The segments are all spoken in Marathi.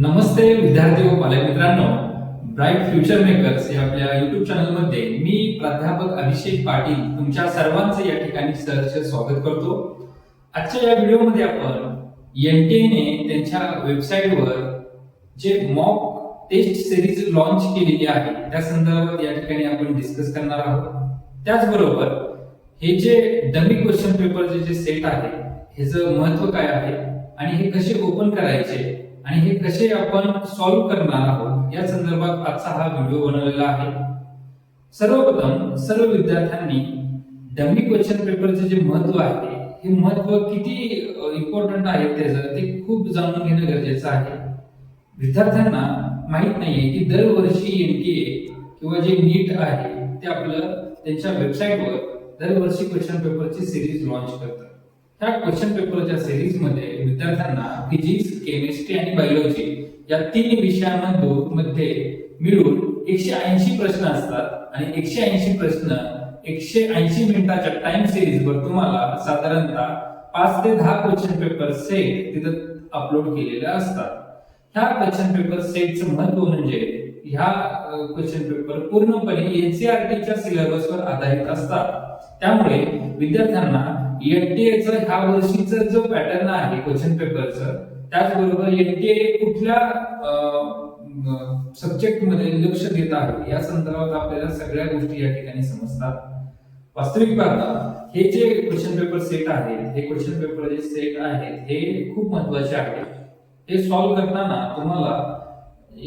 नमस्ते विद्यार्थी व पालकमित्रांनो ब्राईट फ्युचर मेकर्स या आपल्या युट्यूब चॅनलमध्ये मी प्राध्यापक अभिषेक पाटील तुमच्या सर्वांचे या ठिकाणी सहर्ष स्वागत करतो. आजच्या या व्हिडिओमध्ये आपण एनटीएने त्यांच्या वेबसाईटवर जे मॉक टेस्ट सिरीज लॉन्च केलेली आहे त्या संदर्भात या ठिकाणी आपण डिस्कस करणार आहोत. त्याचबरोबर हे जे डमी क्वेश्चन पेपरचे जे सेट आहे ह्याचं महत्त्व काय आहे आणि हे कसे ओपन करायचे आणि हे कसे आपण सॉल्व्ह करणार आहोत या संदर्भात आजचा हा व्हिडिओ बनवलेला आहे. सर्वप्रथम सर्व विद्यार्थ्यांनी डमी क्वेश्चन पेपरचे जे महत्त्व आहे हे महत्त्व किती इम्पॉर्टंट आहे त्याचं ते खूप जाणून घेणं गरजेचं आहे. विद्यार्थ्यांना माहीत नाहीये की दरवर्षी एन टी ए किंवा जे नीट आहे ते आपलं त्यांच्या वेबसाईटवर दरवर्षी क्वेश्चन पेपरची सिरीज लॉन्च करतात त्या क्वेश्चन पेपरच्या सिरीजमध्ये विद्यार्थ्यांना फिजिक्स केमिस्ट्री आणि बायोलॉजी या तीन विषयांमधून मध्ये मिळून एकशे ऐंशी प्रश्न असतात. आणि एकशे ऐंशी प्रश्न एकशे ऐंशी मिनिटाच्या टाइम सिरीज वर तुम्हाला साधारणतः पाच ते दहा क्वेश्चन पेपर सेट तिथं अपलोड केलेले असतात. ह्या क्वेश्चन पेपर सेटचं महत्त्व म्हणजे ह्या क्वेश्चन पेपर पूर्णपणे एनसीआरटीच्या सिलेबसवर आधारित असतात. त्यामुळे विद्यार्थ्यांना एनटीएचं ह्या वर्षीचं जो पॅटर्न आहे क्वेश्चन पेपरचं त्याचबरोबर एनटीए कुठल्या सब्जेक्टमध्ये लक्ष देत आहे या संदर्भात आपल्याला सगळ्या गोष्टी या ठिकाणी समजतात. वास्तविक पाहता हे जे क्वेश्चन पेपर सेट आहेत हे क्वेश्चन पेपर जे सेट आहेत हे खूप महत्त्वाचे आहे. हे सॉल्व्ह करताना तुम्हाला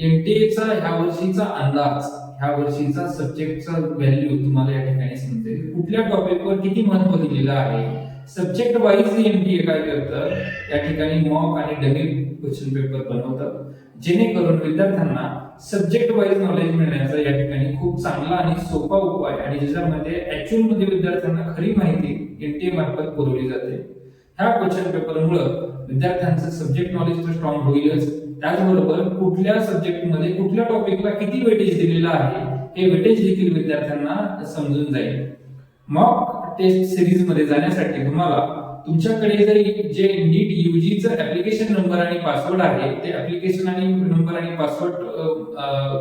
एनटीएचा ह्या वर्षीचा अंदाज ह्या वर्षीचा सब्जेक्टचा व्हॅल्यू तुम्हाला या ठिकाणी समजेल. कुठल्या टॉपिकवर किती महत्त्व दिलेलं आहे? सब्जेक्ट वाईज एनटीए काय करतं? या ठिकाणी मॉक आणि डमी क्वेश्चन पेपर बनवतात जेणेकरून विद्यार्थ्यांना सब्जेक्ट वाईज नॉलेज मिळण्याचा या ठिकाणी खूप चांगला आणि सोपा उपाय आणि ज्याच्यामध्ये ऍक्च्युअलमध्ये विद्यार्थ्यांना खरी माहिती एनटीए मार्फत पुरवली जाते. ह्या क्वेश्चन पेपरमुळे विद्यार्थ्यांचं सब्जेक्ट नॉलेज तर स्ट्रॉंग होईलच. त्याचबरोबर कुठल्या सब्जेक्टमध्ये कुठल्या टॉपिकला किती वेटेज दिलेलं आहे हे वेटेज देखील विद्यार्थ्यांना समजून जाईल. मॉक टेस्ट सिरीजमध्ये जाण्यासाठी तुम्हाला तुमच्याकडे जरी जे नीट युजीचं ऍप्लिकेशन नंबर आणि पासवर्ड आहे ते ऍप्लिकेशन आणि नंबर आणि पासवर्ड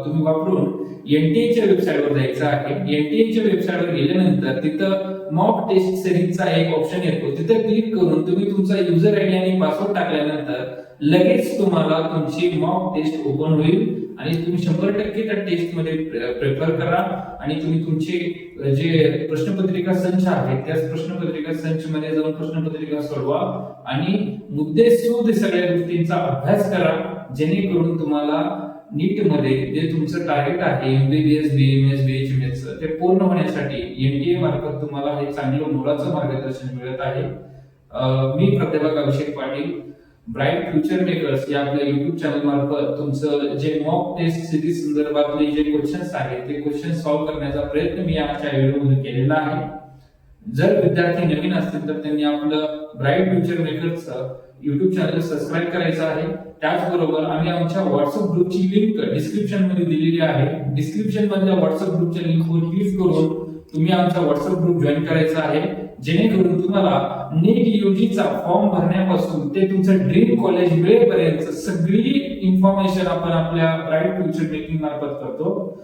तुम्ही वापरून एनटीएच्या वेबसाईटवर जायचं आहे. एनटीएच्या वेबसाईटवर गेल्यानंतर तिथं मॉक टेस्ट सिरीजचा एक ऑप्शन येतो. तिथे क्लिक करून तुम्ही तुमचा युजर आयडी आणि पासवर्ड टाकल्यानंतर लगेच तुम्हाला तुमची मॉक टेस्ट ओपन होईल आणि तुम्ही शंभर टक्के त्या टेस्टमध्ये प्रेफर करा आणि तुम्ही तुमचे जे प्रश्नपत्रिका संच आहेत त्याच प्रश्नपत्रिका संच मध्ये जाऊन प्रश्नपत्रिका सोडवा आणि मुद्दे शोध सगळ्या गोष्टींचा अभ्यास करा जेणेकरून तुम्हाला नीटमध्ये जे तुमचं टार्गेट आहे एमबीबीएस बीएमएस बीएचएमएस ते पूर्ण होण्यासाठी एनटीए मार्फत तुम्हाला हे चांगलं मोलाचं मार्गदर्शन मिळत आहे. मी प्राध्यापक Abhishek Patil Bright Future Makers या आपल्या युट्यूब चॅनल मार्फत तुमचं जे मॉक टेस्ट सिरीज संदर्भातले जे क्वेश्चन्स आहेत ते क्वेश्चन सॉल्व्ह करण्याचा प्रयत्न मी आजच्या व्हिडिओमध्ये केलेला आहे. जर विद्यार्थी नवीन असतील तर त्यांनी आपलं ब्राईट फ्युचर मेकर्सचं युट्यूब चॅनल सबस्क्राईब करायचं आहे. त्याचबरोबर आम्ही आमच्या व्हॉट्सअप ग्रुपची लिंक डिस्क्रिप्शनमध्ये दिलेली आहे. डिस्क्रिप्शन मधल्या व्हॉट्सअप ग्रुपच्या लिंकवर क्लिक करून तुम्ही आमचा व्हॉट्सअप ग्रुप जॉईन करायचा आहे. जेणेकरून तुम्हाला नीट युजीचा फॉर्म भरण्यापासून ते तुमचं ड्रीम कॉलेज मिळेपर्यंत सगळी इन्फॉर्मेशन आपण आपल्या ब्राईट फ्युचर मेकिंग मार्फत करतो.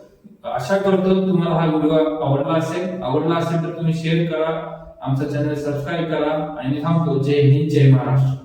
आशा करतो तुम्हाला हा व्हिडिओ आवडला असेल. आवडला असेल तर तुम्ही शेअर करा. आमचा चॅनल सबस्क्राईब करा. आणि थांबतो. जय हिंद जय महाराष्ट्र.